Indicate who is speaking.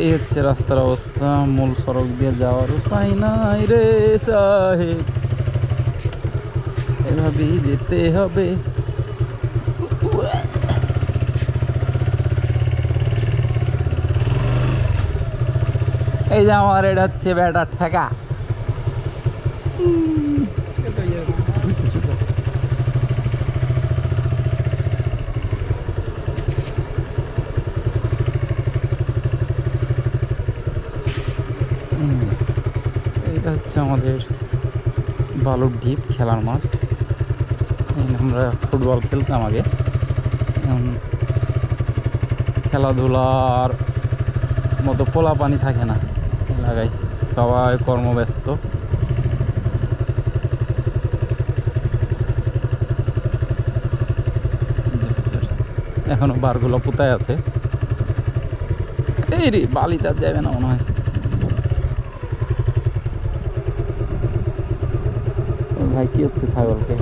Speaker 1: এই হচ্ছে রাস্তার অবস্থা, মূল সড়ক দিয়ে যাওয়ার উপায় নাই রে সাহেব। এভাবেই যেতে হবে। এই যে আমার এটা হচ্ছে ব্যাটার ঠেকা। এইটা হচ্ছে আমাদের বালুর ঢিপ, খেলার মাঠ। আমরা ফুটবল খেলতাম আগে। খেলাধুলার মতো পোলা পানি থাকে না এলাকায়। সবাই কর্মব্যস্ত। এখনও বারগুলো পোতায় আছে। এই রে বালিতে যাবে না মনে হয়। ভাই কি হচ্ছে ছাগলকে?